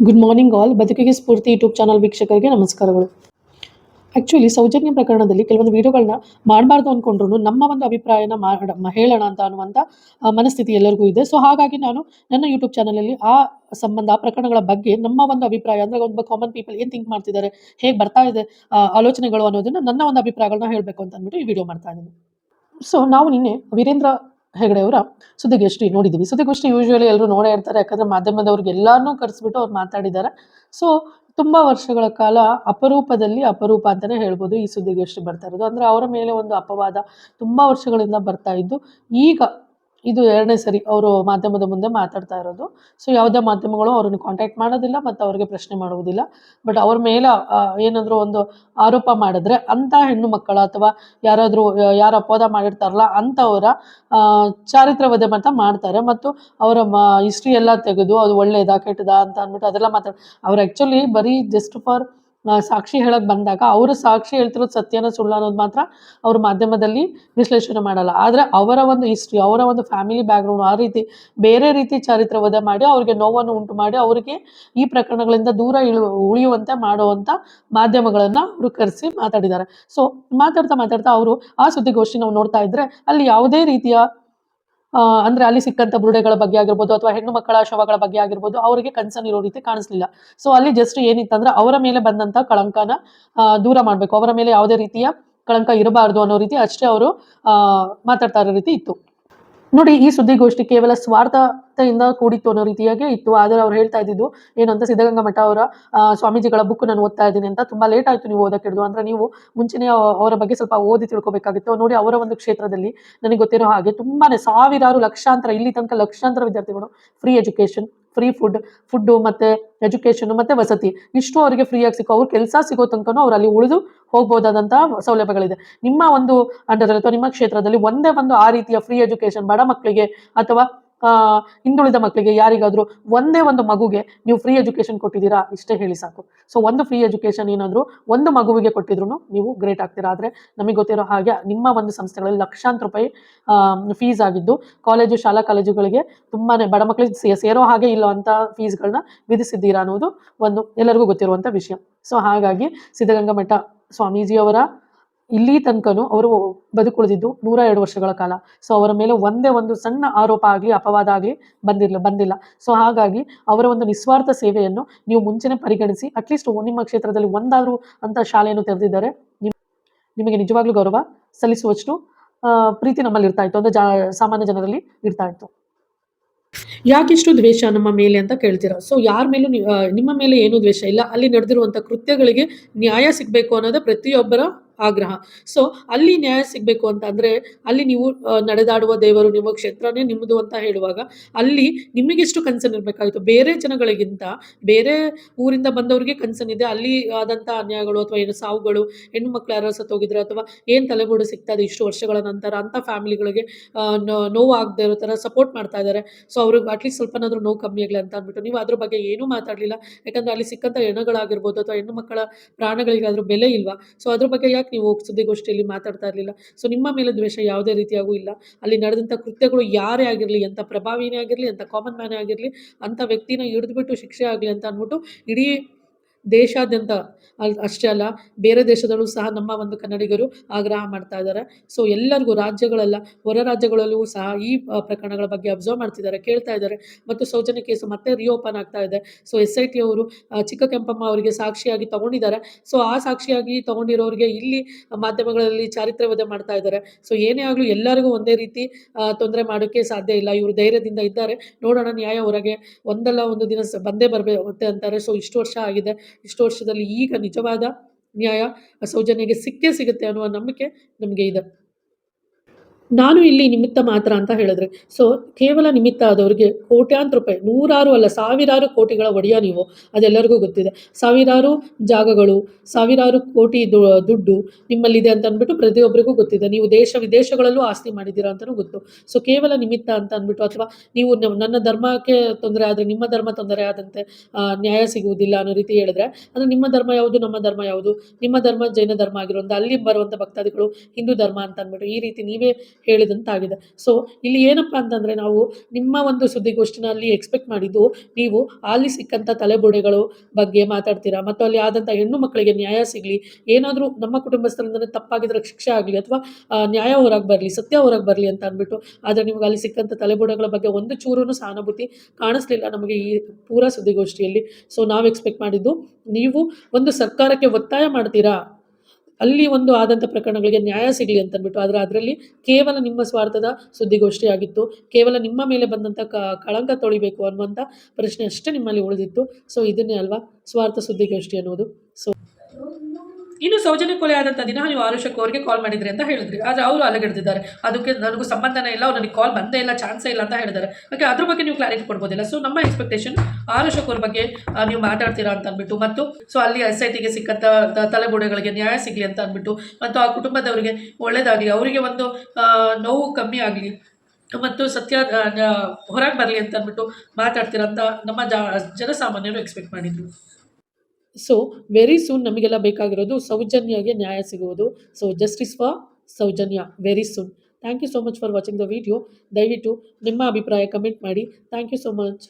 Good morning all ಬದುಕಿಗೆ ಸ್ಫೂರ್ತಿ YouTube channel ವೀಕ್ಷಕರಿಗೆ ನಮಸ್ಕಾರಗಳು. ಆ್ಯಕ್ಚುಲಿ ಸೌಜನ್ಯ ಪ್ರಕರಣದಲ್ಲಿ ಕೆಲವೊಂದು ವಿಡಿಯೋಗಳನ್ನ ಮಾಡಬಾರ್ದು ಅಂದ್ಕೊಂಡ್ರು ನಮ್ಮ ಒಂದು ಅಭಿಪ್ರಾಯನ ಮಾಡ ಹೇಳೋಣ ಅಂತ ಅನ್ನುವಂಥ ಮನಸ್ಥಿತಿ ಎಲ್ಲರಿಗೂ ಇದೆ. ಸೊ ಹಾಗಾಗಿ ನಾನು ನನ್ನ ಯೂಟ್ಯೂಬ್ ಚಾನಲಲ್ಲಿ ಆ ಸಂಬಂಧ, ಆ ಪ್ರಕರಣಗಳ ಬಗ್ಗೆ ನಮ್ಮ ಒಂದು ಅಭಿಪ್ರಾಯ, ಅಂದರೆ ಒಂದು ಕಾಮನ್ ಪೀಪಲ್ ಏನು ಥಿಂಕ್ ಮಾಡ್ತಿದ್ದಾರೆ, ಹೇಗೆ ಬರ್ತಾ ಇದೆ ಆಲೋಚನೆಗಳು ಅನ್ನೋದನ್ನು ನನ್ನ ಒಂದು ಅಭಿಪ್ರಾಯಗಳನ್ನ ಹೇಳಬೇಕು ಅಂತ ಅಂದ್ಬಿಟ್ಟು ಈ ವಿಡಿಯೋ ಮಾಡ್ತಾ ಇದ್ದೀನಿ. ಸೊ ನಾವು ನಿನ್ನೆ ವೀರೇಂದ್ರ ಹೆಗಡೆ ಅವರ ಸುದ್ದಿಗೋಷ್ಠಿ ನೋಡಿದ್ದೀವಿ ಸುದ್ದಿಗೋಷ್ಠಿ ಯೂಶ್ವಲಿ ಎಲ್ಲರೂ ನೋಡೇ ಇರ್ತಾರೆ. ಯಾಕಂದರೆ ಮಾಧ್ಯಮದವ್ರಿಗೆ ಎಲ್ಲರನ್ನೂ ಕರೆಸ್ಬಿಟ್ಟು ಅವ್ರು ಮಾತಾಡಿದ್ದಾರೆ ಸೊ ತುಂಬ ವರ್ಷಗಳ ಕಾಲ ಅಪರೂಪದಲ್ಲಿ ಅಪರೂಪ ಅಂತಲೇ ಹೇಳ್ಬೋದು ಈ ಸುದ್ದಿಗೋಷ್ಠಿ ಬರ್ತಾ ಇರೋದು. ಅಂದರೆ ಅವರ ಮೇಲೆ ಒಂದು ಅಪವಾದ ತುಂಬ ವರ್ಷಗಳಿಂದ ಬರ್ತಾ ಇದ್ದು ಈಗ ಇದು ಎರಡನೇ ಸರಿ ಅವರು ಮಾಧ್ಯಮದ ಮುಂದೆ ಮಾತಾಡ್ತಾ ಇರೋದು. ಸೊ ಯಾವುದೇ ಮಾಧ್ಯಮಗಳು ಅವ್ರನ್ನ ಕಾಂಟ್ಯಾಕ್ಟ್ ಮಾಡೋದಿಲ್ಲ ಮತ್ತು ಅವ್ರಿಗೆ ಪ್ರಶ್ನೆ ಮಾಡುವುದಿಲ್ಲ. ಬಟ್ ಅವ್ರ ಮೇಲೆ ಏನಾದರೂ ಒಂದು ಆರೋಪ ಮಾಡಿದ್ರೆ ಅಂಥ ಹೆಣ್ಣು ಮಕ್ಕಳ ಅಥವಾ ಯಾರಾದರೂ ಯಾರು ಅಪೋದ ಮಾಡಿರ್ತಾರಲ್ಲ ಅಂಥವರ ಚಾರಿತ್ರ ಚಾರಿತ್ರ್ಯ ವಧೆ ಅಂತ ಮಾಡ್ತಾರೆ. ಮತ್ತು ಅವರ ಮ ಹಿಸ್ಟ್ರಿ ಎಲ್ಲ ತೆಗೆದು ಅದು ಒಳ್ಳೆಯದಾ ಕೆಟ್ಟದಾ ಅಂತ ಅಂದ್ಬಿಟ್ಟು ಅದೆಲ್ಲ ಮಾತಾಡ್ತಾರೆ ಅವ್ರು ಆ್ಯಕ್ಚುಲಿ ಬರೀ ಜಸ್ಟ್ ಫಾರ್ ಸಾಕ್ಷಿ ಹೇಳಕ್ಕೆ ಬಂದಾಗ ಅವರು ಸಾಕ್ಷಿ ಹೇಳ್ತಿರೋದು ಸತ್ಯನ ಸುಳ್ಳು ಅನ್ನೋದು ಮಾತ್ರ ಅವರು ಮಾಧ್ಯಮದಲ್ಲಿ ವಿಶ್ಲೇಷಣೆ ಮಾಡಲ್ಲ. ಆದರೆ ಅವರ ಒಂದು ಹಿಸ್ಟ್ರಿ ಅವರ ಒಂದು ಫ್ಯಾಮಿಲಿ ಬ್ಯಾಕ್ಗ್ರೌಂಡ್ ಆ ರೀತಿ ಬೇರೆ ರೀತಿ ಚಾರಿತ್ರ ವಧೆ ಮಾಡಿ ಅವರಿಗೆ ನೋವನ್ನು ಉಂಟು ಮಾಡಿ ಅವರಿಗೆ ಈ ಪ್ರಕರಣಗಳಿಂದ ದೂರ ಇಳು, ಉಳಿಯುವಂತೆ ಮಾಡುವಂಥ ಮಾಧ್ಯಮಗಳನ್ನು ಅವರು ಕರೆಸಿ ಮಾತಾಡಿದ್ದಾರೆ. ಸೊ ಮಾತಾಡ್ತಾ ಮಾತಾಡ್ತಾ ಅವರು ಆ ಸುದ್ದಿಗೋಷ್ಠಿ ನಾವು ನೋಡ್ತಾ ಇದ್ರೆ ಅಲ್ಲಿ ಯಾವುದೇ ರೀತಿಯ ಅಂದ್ರೆ ಅಲ್ಲಿ ಸಿಕ್ಕಂತ ಬುರುಡೆಗಳ ಬಗ್ಗೆ ಆಗಿರ್ಬೋದು ಅಥವಾ ಹೆಣ್ಣು ಮಕ್ಕಳ ಶವಗಳ ಬಗ್ಗೆ ಆಗಿರ್ಬೋದು ಅವರಿಗೆ ಕನ್ಸರ್ನ್ ಇರೋ ರೀತಿ ಕಾಣಿಸ್ಲಿಲ್ಲ. ಸೊ ಅಲ್ಲಿ ಜಸ್ಟ್ ಏನಿತ್ತಂದ್ರೆ ಅವರ ಮೇಲೆ ಬಂದಂತ ಕಳಂಕನ ದೂರ ಮಾಡಬೇಕು. ಅವರ ಮೇಲೆ ಯಾವುದೇ ರೀತಿಯ ಕಳಂಕ ಇರಬಾರ್ದು ಅನ್ನೋ ರೀತಿ ಅಷ್ಟೇ ಅವರು ಮಾತಾಡ್ತಾ ಇರೋ ರೀತಿ ಇತ್ತು. ನೋಡಿ, ಈ ಸುದ್ದಿಗೋಷ್ಠಿ ಕೇವಲ ಸ್ವಾರ್ಥತೆಯಿಂದ ಕೂಡಿತ್ತು ಅನ್ನೋ ರೀತಿಯಾಗಿ ಇತ್ತು. ಆದರೆ ಅವ್ರು ಹೇಳ್ತಾ ಇದ್ದಿದ್ದು ಏನು ಅಂತ ಸಿದ್ಧಗಂಗಾ ಮಠ ಅವರ ಸ್ವಾಮೀಜಿಗಳ ಬುಕ್ ನಾನು ಓದ್ತಾ ಇದ್ದೀನಿ ಅಂತ ತುಂಬಾ ಲೇಟ್ ಆಯ್ತು ನೀವು ಓದಕ್ಕೆ ಹಿಡಿದು. ಅಂದ್ರೆ ನೀವು ಮುಂಚೆನೇ ಅವರ ಬಗ್ಗೆ ಸ್ವಲ್ಪ ಓದಿ ತಿಳ್ಕೊಬೇಕಾಗಿತ್ತು. ನೋಡಿ, ಅವರ ಒಂದು ಕ್ಷೇತ್ರದಲ್ಲಿ ನನಗೆ ಗೊತ್ತಿರೋ ಹಾಗೆ ತುಂಬಾನೇ ಸಾವಿರಾರು ಲಕ್ಷಾಂತರ, ಇಲ್ಲಿ ತನಕ ಲಕ್ಷಾಂತರ ವಿದ್ಯಾರ್ಥಿಗಳು free education free food food ಮತ್ತೆ ಎಜುಕೇಶನ್ ಮತ್ತೆ ವಸತಿ. ಇಷ್ಟು ಅವರಿಗೆ ಫ್ರೀಯಾಗಿ ಸಿಕ್ಕೋ, ಅವ್ರ ಕೆಲಸ ಸಿಗೋ ತನಕನೂ ಅವ್ರು ಅಲ್ಲಿ ಉಳಿದು ಹೋಗ್ಬೋದಾದಂತಹ ಸೌಲಭ್ಯಗಳಿದೆ. ನಿಮ್ಮ ಒಂದು ಅಂಡರ್ ಅಥವಾ ನಿಮ್ಮ ಕ್ಷೇತ್ರದಲ್ಲಿ ಒಂದೇ ಒಂದು ಆ ರೀತಿಯ ಫ್ರೀ ಎಜುಕೇಶನ್ ಬಡ ಮಕ್ಕಳಿಗೆ ಅಥವಾ ಹಿಂದುಳಿದ ಮಕ್ಕಳಿಗೆ ಯಾರಿಗಾದರೂ ಒಂದೇ ಒಂದು ಮಗುಗೆ ನೀವು ಫ್ರೀ ಎಜುಕೇಶನ್ ಕೊಟ್ಟಿದ್ದೀರಾ? ಇಷ್ಟೇ ಹೇಳಿ ಸಾಕು. ಸೊ ಒಂದು ಫ್ರೀ ಎಜುಕೇಶನ್ ಏನಾದರೂ ಒಂದು ಮಗುವಿಗೆ ಕೊಟ್ಟಿದ್ರು ನೀವು ಗ್ರೇಟ್ ಆಗ್ತೀರಾ. ಆದರೆ ನಮಗೆ ಗೊತ್ತಿರೋ ಹಾಗೆ ನಿಮ್ಮ ಒಂದು ಸಂಸ್ಥೆಗಳಲ್ಲಿ ಲಕ್ಷಾಂತರ ರೂಪಾಯಿ ಫೀಸ್ ಆಗಿದ್ದು ಕಾಲೇಜು ಶಾಲಾ ಕಾಲೇಜುಗಳಿಗೆ ತುಂಬಾ ಬಡ ಮಕ್ಕಳಿಗೆ ಸೇರೋ ಹಾಗೆ ಇಲ್ಲೋ ಅಂತ ಫೀಸ್ಗಳನ್ನ ವಿಧಿಸಿದ್ದೀರಾ ಅನ್ನೋದು ಒಂದು ಎಲ್ಲರಿಗೂ ಗೊತ್ತಿರುವಂಥ ವಿಷಯ. ಸೊ ಹಾಗಾಗಿ ಸಿದ್ಧಗಂಗಾ ಮಠ ಸ್ವಾಮೀಜಿಯವರ ಇಲ್ಲಿ ತನಕನೂ ಅವರು ಬದುಕುಳಿದಿದ್ದು ನೂರ ಎರಡು ವರ್ಷಗಳ ಕಾಲ. ಸೊ ಅವರ ಮೇಲೆ ಒಂದೇ ಒಂದು ಸಣ್ಣ ಆರೋಪ ಆಗಲಿ, ಅಪವಾದ ಆಗಲಿ ಬಂದಿಲ್ಲ ಬಂದಿಲ್ಲ. ಸೊ ಹಾಗಾಗಿ ಅವರ ಒಂದು ನಿಸ್ವಾರ್ಥ ಸೇವೆಯನ್ನು ನೀವು ಮುಂಚೆನೆ ಪರಿಗಣಿಸಿ ಅಟ್ಲೀಸ್ಟ್ ನಿಮ್ಮ ಕ್ಷೇತ್ರದಲ್ಲಿ ಒಂದಾದರೂ ಅಂತ ಶಾಲೆಯನ್ನು ತೆರೆದಿದ್ದಾರೆ. ನಿಮ್- ನಿಮಗೆ ನಿಜವಾಗ್ಲೂ ಗೌರವ ಸಲ್ಲಿಸುವಷ್ಟು ಪ್ರೀತಿ ನಮ್ಮಲ್ಲಿ ಇರ್ತಾ ಇತ್ತು. ಅಂದರೆ ಸಾಮಾನ್ಯ ಜನರಲ್ಲಿ ಇರ್ತಾ ಇತ್ತು. ಯಾಕಿಷ್ಟು ದ್ವೇಷ ನಮ್ಮ ಮೇಲೆ ಅಂತ ಕೇಳ್ತೀರಾ? ಸೊ ಯಾರ ಮೇಲೂ ನಿಮ್ಮ ಮೇಲೆ ಏನೂ ದ್ವೇಷ ಇಲ್ಲ. ಅಲ್ಲಿ ನಡೆದಿರುವಂಥ ಕೃತ್ಯಗಳಿಗೆ ನ್ಯಾಯ ಸಿಗಬೇಕು ಅನ್ನೋದೇ ಪ್ರತಿಯೊಬ್ಬರ ಆಗ್ರಹ. ಸೊ ಅಲ್ಲಿ ನ್ಯಾಯ ಸಿಗಬೇಕು ಅಂತ ಅಂದರೆ, ಅಲ್ಲಿ ನೀವು ನಡೆದಾಡುವ ದೇವರು ನಿಮ್ಮ ಕ್ಷೇತ್ರನೇ ನಿಮ್ಮದು ಅಂತ ಹೇಳುವಾಗ, ಅಲ್ಲಿ ನಿಮಗೆಷ್ಟು ಕನ್ಸರ್ನ್ ಇರಬೇಕಾಗಿತ್ತು? ಬೇರೆ ಜನಗಳಿಗಿಂತ, ಬೇರೆ ಊರಿಂದ ಬಂದವರಿಗೆ ಕನ್ಸರ್ನ್ ಇದೆ ಅಲ್ಲಿ ಆದಂಥ ಅನ್ಯಾಯಗಳು ಅಥವಾ ಏನು ಸಾವುಗಳು, ಹೆಣ್ಣು ಮಕ್ಕಳು ಯಾರು ಸತ್ತೋಗಿದ್ರು ಅಥವಾ ಏನು ತಲೆಗೂಡು ಸಿಗ್ತಾ ಇದೆ ಇಷ್ಟು ವರ್ಷಗಳ ನಂತರ ಅಂಥ ಫ್ಯಾಮಿಲಿಗಳಿಗೆ ನೋವು ಆಗದೆ ಇರೋ ಥರ ಸಪೋರ್ಟ್ ಮಾಡ್ತಾ ಇದ್ದಾರೆ. ಸೊ ಅವ್ರಿಗೆ ಅಟ್ಲೀಸ್ಟ್ ಸ್ವಲ್ಪನಾದರೂ ನೋವು ಕಮ್ಮಿ ಆಗಲಿ ಅಂತ ಅಂದ್ಬಿಟ್ಟು, ನೀವು ಅದ್ರ ಬಗ್ಗೆ ಏನೂ ಮಾತಾಡಲಿಲ್ಲ. ಯಾಕಂದರೆ ಅಲ್ಲಿ ಸಿಕ್ಕಂಥ ಹೆಣ್ಣುಗಳಾಗಿರ್ಬೋದು ಅಥವಾ ಹೆಣ್ಣು ಮಕ್ಕಳ ಪ್ರಾಣಗಳಿಗಾದ್ರೂ ಬೆಲೆ ಇಲ್ವಾ? ಸೊ ಅದ್ರ ಬಗ್ಗೆ ನೀವು ಸುದ್ದಿಗೋಷ್ಠಿಯಲ್ಲಿ ಮಾತಾಡ್ತಾ ಇರಲಿಲ್ಲ? ಸೊ ನಿಮ್ಮ ಮೇಲೆ ದ್ವೇಷ ಯಾವುದೇ ರೀತಿಯಾಗೂ ಇಲ್ಲ. ಅಲ್ಲಿ ನಡೆದಂಥ ಕೃತ್ಯಗಳು ಯಾರೇ ಆಗಿರಲಿ, ಎಂಥ ಪ್ರಭಾವಿನೇ ಆಗಿರಲಿ, ಎಂಥ ಕಾಮನ್ ಮ್ಯಾನೇ ಆಗಿರಲಿ, ಅಂಥ ವ್ಯಕ್ತಿನ ಹಿಡಿದ್ಬಿಟ್ಟು ಶಿಕ್ಷೆ ಆಗಲಿ ಅಂತ ಅಂದ್ಬಿಟ್ಟು ಇಡೀ ದೇಶಾದ್ಯಂತ ಅಷ್ಟೇ ಅಲ್ಲ, ಬೇರೆ ದೇಶದಲ್ಲೂ ಸಹ ನಮ್ಮ ಒಂದು ಕನ್ನಡಿಗರು ಆಗ್ರಹ ಮಾಡ್ತಾ ಇದ್ದಾರೆ ಸೊ ಎಲ್ಲರಿಗೂ ರಾಜ್ಯಗಳಲ್ಲ, ಹೊರ ರಾಜ್ಯಗಳಲ್ಲೂ ಸಹ ಈ ಪ್ರಕರಣಗಳ ಬಗ್ಗೆ ಅಬ್ಸರ್ವ್ ಮಾಡ್ತಿದ್ದಾರೆ ಕೇಳ್ತಾ ಇದ್ದಾರೆ ಮತ್ತು ಸೌಜನ್ಯ ಕೇಸು ಮತ್ತೆ ರಿಓಪನ್ ಆಗ್ತಾ ಇದೆ. ಸೊ ಎಸ್ ಐ ಟಿ ಅವರು ಚಿಕ್ಕ ಕೆಂಪಮ್ಮ ಅವರಿಗೆ ಸಾಕ್ಷಿಯಾಗಿ ತಗೊಂಡಿದ್ದಾರೆ ಸೊ ಆ ಸಾಕ್ಷಿಯಾಗಿ ತಗೊಂಡಿರೋರಿಗೆ ಇಲ್ಲಿ ಮಾಧ್ಯಮಗಳಲ್ಲಿ ಚಾರಿತ್ರ್ಯ ವಧೆ ಮಾಡ್ತಾ ಇದ್ದಾರೆ ಸೊ ಏನೇ ಆಗಲೂ ಎಲ್ಲರಿಗೂ ಒಂದೇ ರೀತಿ ತೊಂದರೆ ಮಾಡೋಕ್ಕೆ ಸಾಧ್ಯ ಇಲ್ಲ. ಇವರು ಧೈರ್ಯದಿಂದ ಇದ್ದಾರೆ. ನೋಡೋಣ, ನ್ಯಾಯ ಹೊರಗೆ ಒಂದಲ್ಲ ಒಂದು ದಿನ ಬಂದೇ ಬರಬೇಕು ಅಂತಾರೆ. ಸೊ ಇಷ್ಟು ವರ್ಷ ಆಗಿದೆ. ಇಷ್ಟು ವರ್ಷದಲ್ಲಿ ಈಗ ನಿಜವಾದ ನ್ಯಾಯ ಸೌಜನ್ಯಗೆ ಸಿಕ್ಕೇ ಸಿಗುತ್ತೆ ಅನ್ನುವ ನಂಬಿಕೆ ನಮಗೆ ಇದೆ. ನಾನು ಇಲ್ಲಿ ನಿಮಿತ್ತ ಮಾತ್ರ ಅಂತ ಹೇಳಿದ್ರೆ ಸೊ ಕೇವಲ ನಿಮಿತ್ತ ಆದವರಿಗೆ ಕೋಟ್ಯಾಂತರ ರೂಪಾಯಿ, ನೂರಾರು ಅಲ್ಲ, ಸಾವಿರಾರು ಕೋಟಿಗಳ ಒಡೆಯ ನೀವು, ಅದೆಲ್ಲರಿಗೂ ಗೊತ್ತಿದೆ. ಸಾವಿರಾರು ಜಾಗಗಳು, ಸಾವಿರಾರು ಕೋಟಿ ದುಡ್ಡು ನಿಮ್ಮಲ್ಲಿದೆ ಅಂತ ಅಂದ್ಬಿಟ್ಟು ಪ್ರತಿಯೊಬ್ಬರಿಗೂ ಗೊತ್ತಿದೆ. ನೀವು ದೇಶ ವಿದೇಶಗಳಲ್ಲೂ ಆಸ್ತಿ ಮಾಡಿದ್ದೀರಾ ಅಂತಲೂ ಗೊತ್ತು. ಸೊ ಕೇವಲ ನಿಮಿತ್ತ ಅಂತ ಅಂದ್ಬಿಟ್ಟು, ಅಥವಾ ನೀವು ನನ್ನ ಧರ್ಮಕ್ಕೆ ತೊಂದರೆ ಆದರೆ, ನಿಮ್ಮ ಧರ್ಮ ತೊಂದರೆ ಆದಂತೆ ನ್ಯಾಯ ಸಿಗುವುದಿಲ್ಲ ಅನ್ನೋ ರೀತಿ ಹೇಳಿದ್ರೆ, ಅಂದರೆ ನಿಮ್ಮ ಧರ್ಮ ಯಾವುದು, ನಮ್ಮ ಧರ್ಮ ಯಾವುದು? ನಿಮ್ಮ ಧರ್ಮ ಜೈನ ಧರ್ಮ ಆಗಿರೋದು ಅಲ್ಲಿ ಬರುವಂಥ ಭಕ್ತಾದಿಗಳು ಹಿಂದೂ ಧರ್ಮ ಅಂತ ಅಂದ್ಬಿಟ್ಟು, ಈ ರೀತಿ ನೀವೇ ಹೇಳಿದಂತಾಗಿದೆ. ಸೊ ಇಲ್ಲಿ ಏನಪ್ಪ ಅಂತಂದರೆ ನಾವು ನಿಮ್ಮ ಒಂದು ಸುದ್ದಿಗೋಷ್ಠಿನಲ್ಲಿ ಎಕ್ಸ್ಪೆಕ್ಟ್ ಮಾಡಿದ್ದು ನೀವು ಅಲ್ಲಿ ಸಿಕ್ಕಂಥ ತಲೆಬುಡೆಗಳು ಬಗ್ಗೆ ಮಾತಾಡ್ತೀರಾ, ಮತ್ತು ಅಲ್ಲಿ ಆದಂಥ ಹೆಣ್ಣು ಮಕ್ಕಳಿಗೆ ನ್ಯಾಯ ಸಿಗಲಿ, ಏನಾದರೂ ನಮ್ಮ ಕುಟುಂಬಸ್ಥರಿಂದಲೇ ತಪ್ಪಾಗಿದ್ರೆ ಶಿಕ್ಷೆ ಆಗಲಿ, ಅಥವಾ ನ್ಯಾಯ ಹೊರಗೆ ಬರಲಿ, ಸತ್ಯ ಹೊರಗೆ ಬರಲಿ ಅಂತ ಅಂದ್ಬಿಟ್ಟು, ಆದರೆ ನಿಮ್ಗೆ ಅಲ್ಲಿ ಸಿಕ್ಕಂಥ ತಲೆಬೋಡೆಗಳ ಬಗ್ಗೆ ಒಂದು ಚೂರೂ ಸಹಾನುಭೂತಿ ಕಾಣಿಸ್ಲಿಲ್ಲ ನಮಗೆ ಈ ಪೂರಾ ಸುದ್ದಿಗೋಷ್ಠಿಯಲ್ಲಿ. ಸೊ ನಾವು ಎಕ್ಸ್ಪೆಕ್ಟ್ ಮಾಡಿದ್ದು ನೀವು ಒಂದು ಸರ್ಕಾರಕ್ಕೆ ಒತ್ತಾಯ ಮಾಡ್ತೀರಾ ಅಲ್ಲಿ ಒಂದು ಆದಂಥ ಪ್ರಕರಣಗಳಿಗೆ ನ್ಯಾಯ ಸಿಗಲಿ ಅಂತ ಅಂದ್ಬಿಟ್ಟು ಆದರೆ ಅದರಲ್ಲಿ ಕೇವಲ ನಿಮ್ಮ ಸ್ವಾರ್ಥದ ಸುದ್ದಿಗೋಷ್ಠಿ ಆಗಿತ್ತು ಕೇವಲ ನಿಮ್ಮ ಮೇಲೆ ಬಂದಂಥ ಕಳಂಕ ತೊಳಿಬೇಕು ಅನ್ನುವಂಥ ಪ್ರಶ್ನೆ ಅಷ್ಟೇ ನಿಮ್ಮಲ್ಲಿ ಉಳಿದಿತ್ತು. ಸೊ ಇದನ್ನೇ ಅಲ್ವಾ? ಸ್ವಾರ್ಥ ಸುದ್ದಿಗೋಷ್ಠಿ ಅನ್ನೋದು. ಸೊ ಇನ್ನು ಸೌಜನ್ಯ ಕೊಲೆ ಆದಂಥ ದಿನ ನೀವು ಆರುಷಕ್ ಅವರಿಗೆ ಕಾಲ್ ಮಾಡಿದ್ರಿ ಅಂತ ಹೇಳಿದ್ರಿ. ಆದರೆ ಅವರು ಅಲಗಿಡ್ದಿದ್ದಾರೆ. ಅದಕ್ಕೆ ನನಗೂ ಸಂಬಂಧನೇ ಇಲ್ಲ, ಅವ್ರು ನನಗೆ ಕಾಲ್ ಬಂದೇ ಇಲ್ಲ ಚಾನ್ಸೇ ಇಲ್ಲ ಅಂತ ಹೇಳಿದ್ದಾರೆ. ಓಕೆ ಅದ್ರ ಬಗ್ಗೆ ನೀವು ಕ್ಲಾರಿಟಿ ಕೊಡ್ಬೋದಿಲ್ಲ. ಸೊ ನಮ್ಮ ಎಕ್ಸ್ಪೆಕ್ಟೇಷನ್ ಆರುಷಕ್ ಅವ್ರ ಬಗ್ಗೆ ನೀವು ಮಾತಾಡ್ತೀರಾ ಅಂತ ಅಂದ್ಬಿಟ್ಟು, ಮತ್ತು ಸೊ ಅಲ್ಲಿ ಎಸ್ ಐ ಟಿಗೆ ಸಿಕ್ಕಂಥ ತಲೆಬೋಡೆಗಳಿಗೆ ನ್ಯಾಯ ಸಿಗಲಿ ಅಂತ ಅಂದ್ಬಿಟ್ಟು, ಮತ್ತು ಆ ಕುಟುಂಬದವರಿಗೆ ಒಳ್ಳೇದಾಗಲಿ, ಅವರಿಗೆ ಒಂದು ನೋವು ಕಮ್ಮಿ ಆಗಲಿ, ಮತ್ತು ಸತ್ಯ ಹೊರಗೆ ಬರಲಿ ಅಂತ ಅಂದ್ಬಿಟ್ಟು ಮಾತಾಡ್ತೀರಾ ಅಂತ ನಮ್ಮ ಜನಸಾಮಾನ್ಯರು ಎಕ್ಸ್ಪೆಕ್ಟ್ ಮಾಡಿದ್ರು. ಸೊ ವೆರಿ ಸೂನ್ ನಮಗೆಲ್ಲ ಬೇಕಾಗಿರೋದು ಸೌಜನ್ಯಗೆ ನ್ಯಾಯ ಸಿಗುವುದು. So justice for Soujanya very soon thank you so much for watching the video ದಯವಿಟ್ಟು ನಿಮ್ಮ ಅಭಿಪ್ರಾಯ ಕಮೆಂಟ್ ಮಾಡಿ. Thank you so much